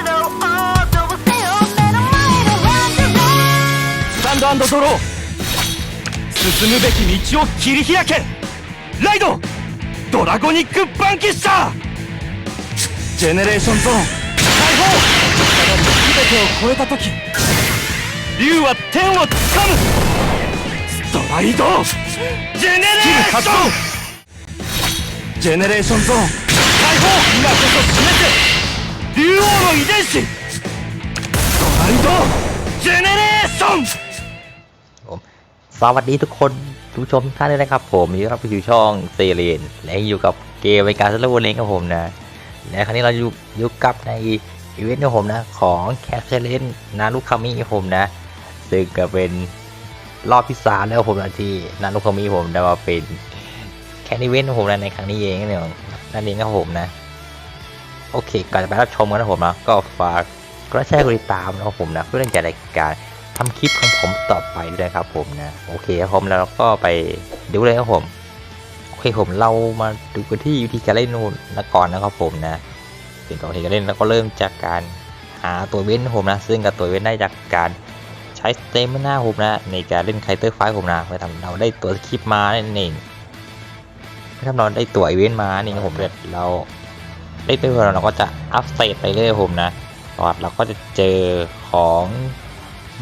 ンダースタンドドロー進むべき道を切り開けライドドラゴニックバンキッシャージェネレーションゾーン解放全てを超えた時竜は天をつかむストライドジェネレーションジェネレーションゾーン解放今こそ示せ竜王の遺伝子ストライドジェネレーション ผมสวัสดีทุกคนทุกผู้ชมทุกท่านด้วยนะครับ ผมยินดีต้อนรับเข้าสู่ช่องเซเรนและยังอยู่กับเกมในการสลับวนเลงกับผมนะและครั้งนี้เราอยู่อยู่กับในอีเวนต์ของผมนะ ของแคสเซเลนนารุคามิของผมนะ ซึ่งก็เป็นรอบที่สามแล้วผมนะที่นารุคามิผมได้มาเป็นแคสอีเวนต์ของผมนะในครั้งนี้เองนั่นเองนั่นเองครับผมนะ โอเคก่อนจะไปรับชมกันนะผมนะก็ฝากกดแชร์กดติดตามนะครับผมนะ เพื่อเป็นใจรายการทำคลิปของผมต่อไปด้วยครับผมนะ โอเคครับผมแล้วเราก็ไปดูเลยครับผมโอเคผมเรามาดูกันที่วิธีการเล่นนู่นนะก่อนนะครับผมนะเป็นก่อที่จะเล่นแล้วก็เริ่มจากการหาตัวเว้นผมนะ ซึ่งกับตัวเว้นได้จากการใช้สเตมหน้าผมนะในการเล่นไคเตอร์ไฟผมนะเพื่อทำเราได้ตัวคลิปมานั่นเองถ้าเราได้ตัวอีเวนต์มานี่ครับผมเดี๋ยว เราได้ไปเพื่อเราก็จะอัพเตตไปเรื่อยผมนะตอนเราก็จะเจอของ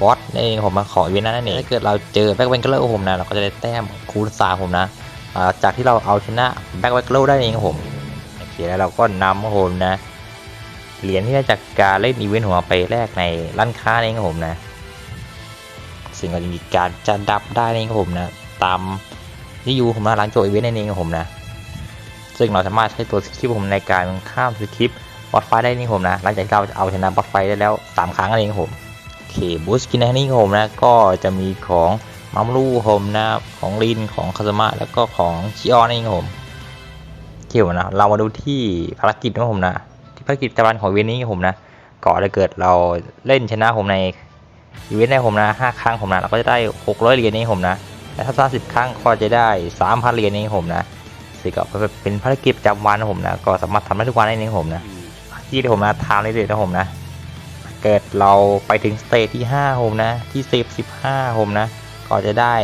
บอสนี่เองผมมาขออีเวนต์นั่นเองถ้าเกิดเราเจอแบ็คแวนเกอร์ผมนะเราก็จะได้แต้มคูณสามผมนะจากที่เราเอาชนะแบ็คแวนเกอร์ได้เองครับผมโอเคแล้วเราก็นำผมนะเหรียญที่ได้จากการเล่นอีเวนต์ของเราไปแลกในร้านค้าเองครับผมนะซึ่งก็จะมีการจะดับได้เองครับผมนะตามที่อยู่ผมนะหลังจบอีเวนต์นั่นเองครับผมนะ ซึ่งเราสามารถใช้ตัวสคริปต์ผมในการข้ามสคริปต์บอสไฟได้นี่ผมนะหลังจากเราเอาชนะบอสไฟได้แล้วสามครั้งนั่นเองผมโอเคบูสกินในนี้ของผมนะก็จะมีของมัมลูผมนะของลินของคาซามะแล้วก็ของชิออนนี่ผมเกี่ยวนะเรามาดูที่ภารกิจของผมนะที่ภารกิจประวันของอีเวนี้ผมนะก่อนจะเกิดเราเล่นชนะผมในอีเวนต์ในผมนะห้าครั้งผมนะเราก็จะได้ 600 เหรียญนี่ผมนะและถ้าชนะสิบครั้งก็จะได้ 3,000 เหรียญนี่ผมนะ สิ่ก็เป็นภารกิจประจำวันของผมนะ ก็สามารถทำได้ทุกวันได้นี่ผมนะที่ผมนะทำได้เลยนะผมนะ เกิดเราไปถึงสเตจที่5โฮมนะ ที่10 15โฮมนะ ก็จะได้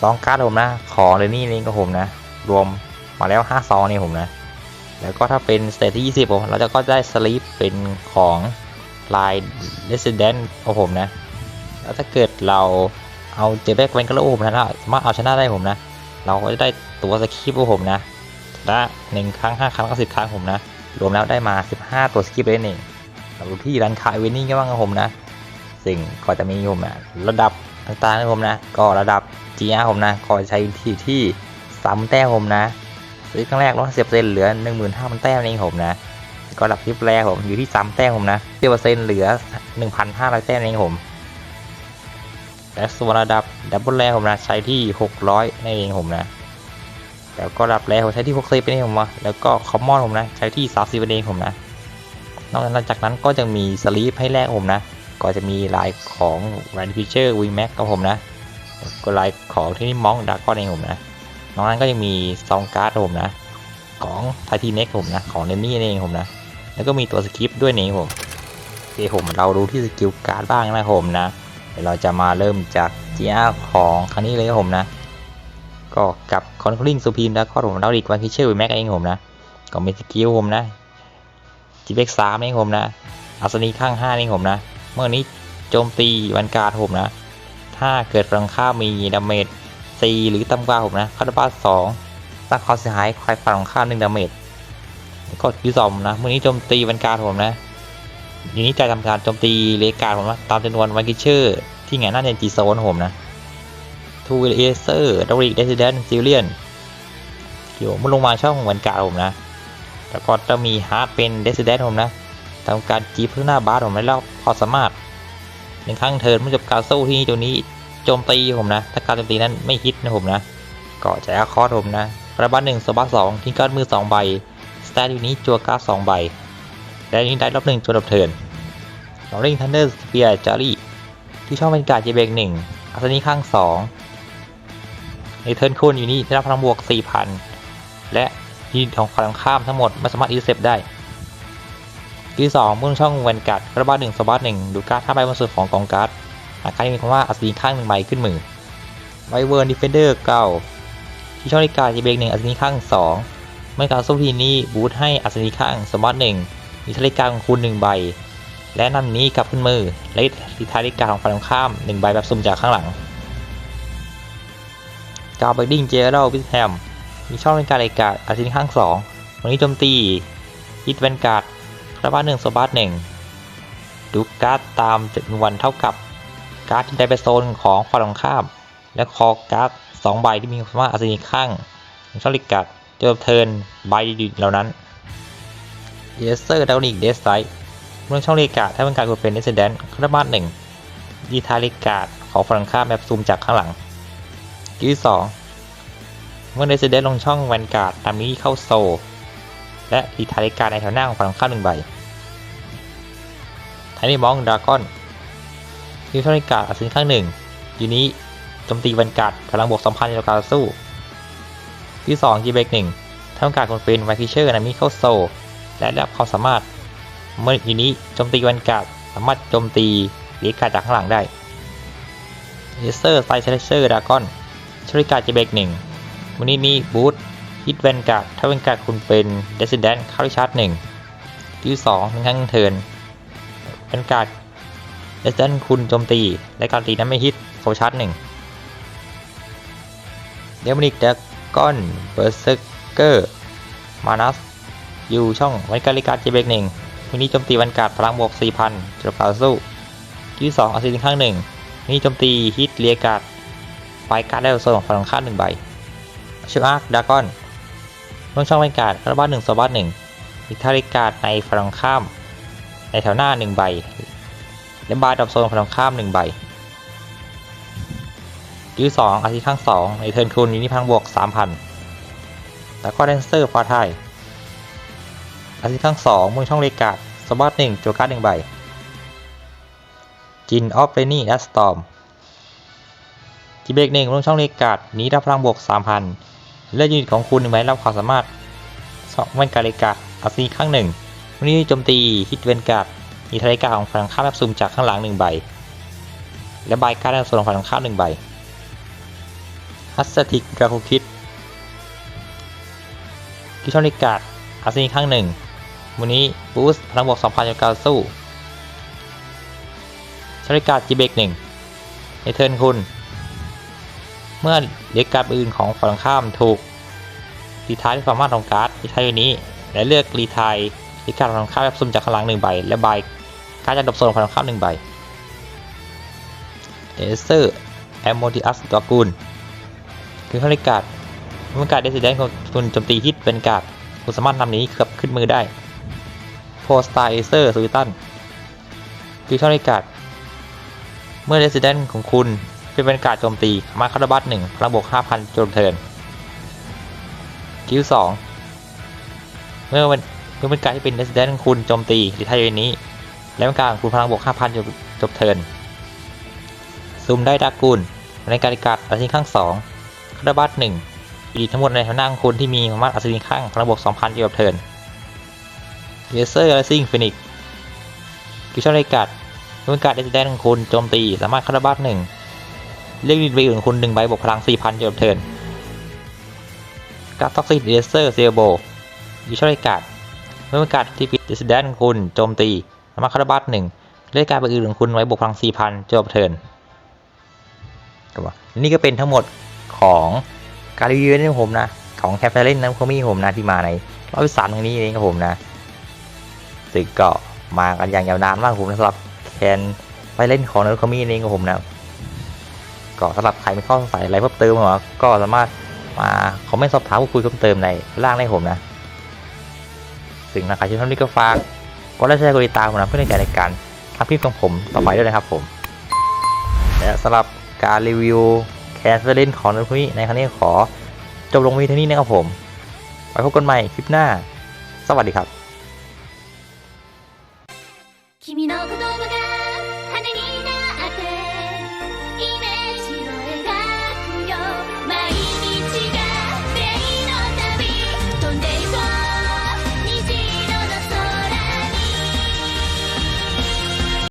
สองการ์ดโฮมนะ ของเรนนี่นี่ก็โฮมนะ รวมมาแล้ว5ซองนี่ผมนะ แล้วก็ถ้าเป็นสเตจที่ 20ผมเราจะก็ได้สลีปเป็นของลาย Resident ของผมนะ แล้วถ้าเกิดเราเอาเจแบกเวนกระโลผมนะสามารถเอาชนะได้ผมนะ เราก็จะได้ตัวสคริปของผมนะละหนึ่งครั้ง5ครั้งก็สิบครั้งผมนะ รวมแล้วได้มา15ตัวสคริปเลยนี่เราดูที่ร้านค้าเวนนี่ก็บ้างครับผมนะ สิ่งก็จะมีผมนะระดับต่างๆนะผมนะ ก็ระดับ GR ผมนะ ก็ใช้ที่ที่สามแต้มผมนะ ซื้อครั้งแรกลดสิบเปอร์เซ็นต์เหลือหนึ่งหมื่นห้าพันแต้มเองผมนะ ก็ระดับทริปแรกผมอยู่ที่สามแต้มผมนะเเปอร์เซ็นต์เหลือหนึ่งพันห้าร้อยแต้มเองผม และส่วนระดับดับเบิลแรผมนะใช้ที่หกร้อยนั่นเองผมนะ แล้วก็ระดับแรผมใช้ที่หกสิบเป็นเองผมนะแล้วก็คอมมอนผมนะใช้ที่สาสิบเป็นเองผมนะ นอกจากนั้นก็จะมีสลีปให้แลกผมนะ ก็จะมีลายของแรนฟิเชอร์วีแม็กกับผมนะ ก็ลายของที่นี่มองดาร์กอนเองผมนะ นอกนั้นก็ยังมีซองการ์ดผมนะ ของไททีเน็กผมนะ ของเนนนี่เองผมนะ แล้วก็มีตัวสคริปต์ด้วยนี่ผมโอเคผมเราดูที่สกิลการ์ดบ้างนะผมนะ ดี๋ยวเราจะมาเริ่มจาก GR ของครั้งนี้เลยครับผมนะ ก็กับคอนคลิงซูพีมแล้วก็ผมเราอีกวันฟิเชอร์วีแม็กเองผมนะ ก็มีสกิลผมนะจีเบกสามนี่ผมนะอัศนีข้างห้านี่ผมนะ เมื่อนี้โจมตีวันการผมนะ ถ้าเกิดฝั่งข้ามีดาเมจสี่หรือต่ำกว่าผมนะคาร์บาสองตั้งความเสียหายใครฝั่งข้าหนึ่งดาเมจก็ที่สองนะเมื่อนี้โจมตีวันการผมนะ ทีนี้จะทำการโจมตีเลกาผมนะตามจำนวนวันกิเชอร์ที่ไงหน้าเนจีโซนผมนะทูเวเอเซอร์ดอริกเดซิเดนซิลเลียนเกี่ยวมันลงมาช่องวันกาผมนะ แล้วก็จะมีฮาร์ดเป็นเดซิเดนผมนะทำการจีบเพื่อหน้าบาสผมแล้วพอสามารถหนึ่งครั้งเทิร์นเมื่อจบการสู้ที่ตัวนี้โจมตีผมนะ ถ้าการโจมตีนั้นไม่ฮิตนะผมนะก็จะอาคอร์ดผมนะประบัตหนึ่งสบัสสองทิ้งการ์ดมือสองใบสแตทอยู่นี้จัวการ์ดสองใบ และนี้ได้รอบหนึ่งจนดับเทินเราเล่นทันเดอร์สเปียร์จารี่ที่ช่องเป็นการเจเบกหนึ่งอัศนีข้างสองในเทิร์นคูณอยู่นี่ได้รับพลังบวกสี่พันและที่ของฝั่งข้ามทั้งหมดไม่สามารถอินเซปได้ ที่สองมื่อช่องแวนการ์ดกระบาดหนึ่งสบัดหนึ่งดูการ์ดท่าใบบนสุดของกองการ์ดอาการมีคำว่าอัศนีข้างหนึ่งใบขึ้นมือไวเวิร์นดิเฟนเดอร์เก้าที่ช่องนาฬิกาจเบกหนึ่งอัศนีข้างสองเมื่อการสู้ทีนี้บูทให้อัศนีข้างสบัดหนึ่ง มีทาฬิกาของคุณหนึ่งใบ และนำนี้กลับขึ้นมือ และทิทาฬิกาของฝ่ายตรงข้ามหนึ่งใบแบบสุ่มจากข้างหลังกาวเบดดิ้งเจอร์วิสแฮมมีช่องในการรายการอาทิตย์ข้างสองวันนี้โจมตีฮิตแวนการ์ดคาร์บานหนึ่งโซบาร์หนึ่งดูการ์ดตามจำนวนเท่ากับการ์ดที่ได้ไปโซนของฝ่ายตรงข้าม และคอการ์ดสองใบที่มีคำว่าอาทิตย์ข้างช่องรายการเจอเทิร์นใบเหล่านั้น เยสเซอร์ดาวนิกเดสไซเมื่อช่องเลกาถ้าเป็นการกดเป็น Resident คาร์บานหนึ่งดีทาเลกาดของฝั่งข้ามแบบซูมจากข้างหลังที่สองเมื่อ Resident ลงช่องแวนการ์ดตามนี้เข้าโซ และดีทาเลกาในแถวหน้าของฝั่งข้ามหนึ่งใบไทนี่มองดราก้อนที่ช่องเลกาอัศวินข้างหนึ่งยูนี้โจมตีแวนการ์ดพลังบวกสองพันในการสู้ที่สองจีเบกหนึ่งถ้าต้องการกดเป็นไวคิเชอร์นามิเข้าโซ และได้รับความสามารถเมื่ออยู่นี้โจมตีแวนการ์ดสามารถโจมตีเลียการ์ดจากข้างหลังได้เลเซอร์ไซเชเชอร์ดากอนชริการ์ดเจเบกหนึ่งวันนี้มีบูทฮิตแวนการ์ดถ้าแวนการ์ดคุณเป็นเดซิเดนเข้าที่ชาร์จหนึ่งที่สองเป็นครั้งเทินแวนการ์ดเดซิเดนคุณโจมตี และการตีนั้นไม่ฮิตโซชาร์จหนึ่งเดมอนิกดากอนเบอร์เซเกอร์มานัส อยู่ช่องแวนการ์ดการ์ดเจเบกหนึ่งมินิโจมตีวันการ์ดพลังบวก4,000จบการสู้ที่2เอาซีนข้างหนึ่งมินิโจมตีฮิตเลียการ์ดไปการ์ดได้โซนของพลังค่าหนึ่งใบชิอาร์คดากอนลงช่องวันการ์ดคาร์บ้านหนึ่งโซบัสหนึ่งอิทาริการ์ดในพลังข้าม ในแถวหน้าหนึ่งใบ และบาดับโซนของพลังข้ามหนึ่งใบที่สองอาทิตย์ข้างสองในเทิร์นคูณมินิพลังบวก3,000แล้วก็แดนเซอร์ฟาไทย อาทิตย์ข้างสองมือช่องเลกาดสบัดหนึ่งโจการ์ดหนึ่งใบจินออฟเรนี่แอสตอมจีเบกหนึ่งลงช่องเลกาดนี้รับพลังบวก 3,000เลือดยูนิตของคุณหนึ่งใบรับความสามารถสองแวนการเลกาดอาซีข้างหนึ่งวันนี้โจมตีฮิตเวนการ์ดมีทะเลกาของฝั่งข้ามแบบซุ่มจากข้างหลังหนึ่งใบ และใบการ์ดในส่วนของฝั่งข้ามหนึ่งใบฮัสติกดราคูคิดที่ช่องเลกาดอาซีข้างหนึ่ง วันนี้บูสต์พลังบวก2,000จากการสู้ชริกาจีเบกหนึ่งในเทิร์นคุณ เมื่อเด็กการ์ดอื่นของฝั่งข้ามถูกรีทายด้วยความสามารถของการ์ดที่ใช้วันนี้ และเลือกรีทายรีการ์ดฝั่งข้ามแบบซุ่มจากข้างหลังหนึ่งใบ และใบการ์ดจากดับโซนฝั่งข้ามหนึ่งใบเอเซอร์แอมโมดิอัสตัวกูลคือชริการ์ดเมื่อการ์ดเดซิเดนของคุณโจมตีฮิตเป็นการ์ดคุณสามารถนำนี้กลับขึ้นมือได้ โพสตาเอเซอร์สวิตันฟิวชั่นริการ์ดเมื่อเรสิเดนของคุณเป็นบรรยากาศโจมตีมาคาร์บัตหนึ่งพลังบวก5,000โจมเทินคิวสองเมื่อวันเมื่อเป็นการที่เป็นเรสิเดนของคุณโจมตีหรือไทยเวนี้ และเป็นการคุณพลังบวก5,000จบจบเทินซูมได้ดากูลในการิการ์ดอาทิตย์ข้างสองคาร์บัตหนึ่งอีกทั้งหมดในแถวหน้าของคุณที่มีสามารถอัศวินข้างพลังบวก2,000เกี่ยวกับเทิน เลเซอร์และซิงฟินิกกิชอนไรกัดเมื่อการเดสแดนของคุณโจมตีสามารถคาราบัตหนึ่งเรียกดินใบอื่นของคุณหนึ่งใบบวกพลัง4,000เกี่ยวกับเทิร์นการท็อกซิกเลเซอร์เซลโบกิชอนไรกัดเมื่อการที่ปิดเดสแดนของคุณโจมตีสามารถคาราบัตหนึ่งเรียกการใบอื่นของคุณไว้บวกพลัง4,000เกี่ยวกับเทิร์นก็ว่านี่ก็เป็นทั้งหมดของการรีวิวของผมนะของแคปเปอร์เล่นน้ำคอมี่ผมนะที่มาในรอบที่สามตรงนี้เองครับผมนะ ซึ่งก็มากันอย่างยาวนานมากครับผมนะสำหรับแคนไปเล่นของน้ำคอมี่เองครับผมนะก็สำหรับใครมีข้อสงสัยอะไรเพิ่มเติมหรอก็สามารถมาคอมเมนต์สอบถามพูดคุยเพิ่มเติมในล่างได้ผมนะซึ่งนะครชื่นชอบนี่ก็ฝากกดไลค์แชร์กดติดตามผมนะเพื่อเป็นใจในการทำคลิปของผมต่อไปด้วยนะครับผมและสำหรับการรีวิวแคสเล่นของนักนี้ในครั้งนี้ขอจบลงไว้ที่นี่นะครับผมไว้พบกันใหม่คลิปหน้า สวัสดีครับ 君の言葉が羽になって